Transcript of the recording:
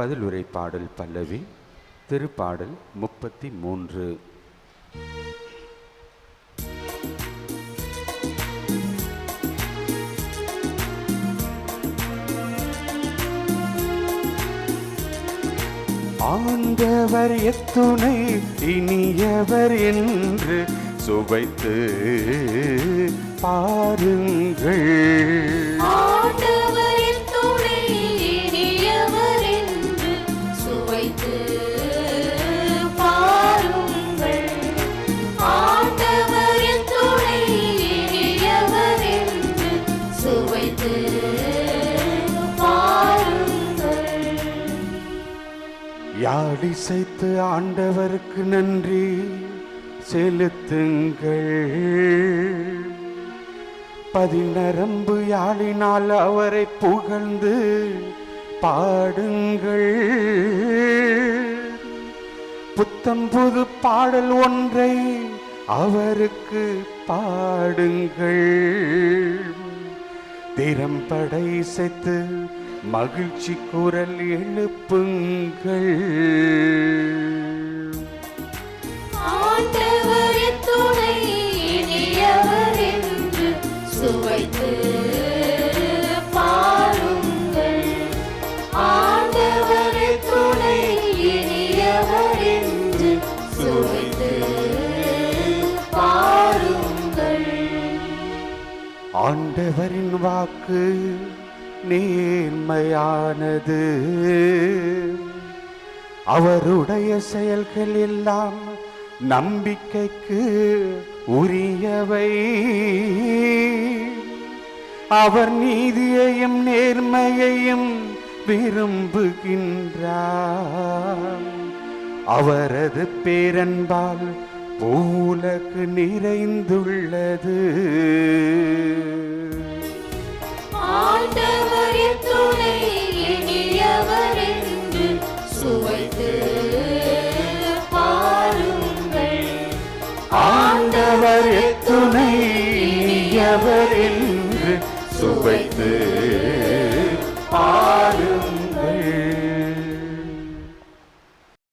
பதிலுரை பாடல் பல்லவி திருப்பாடல் முப்பத்தி மூன்று. ஆண்டவர் எத்துணை இனியவர் என்று சுவைத்து பாருங்கள். யாடிசைத்து ஆண்டவருக்கு நன்றி செலுத்துங்கள். பதிநரம்பு யாழினால் அவரை புகழ்ந்து பாடுங்கள். புத்தம் புது பாடல் ஒன்றை அவருக்கு பாடுங்கள். திறம்படை இசைத்து மகிழ்ச்சி குரல் எழுப்புங்கள். ஆண்டவரின் வாக்கு நேர்மையானது. அவருடைய செயல்கள் எல்லாம் நம்பிக்கைக்கு உரியவை. அவர் நீதியையும் நேர்மையையும் விரும்புகின்றார். அவரது பேரன்பால் பூலக்கு நிறைந்துள்ளது. ஆண்டவர் என்று சுவைத்து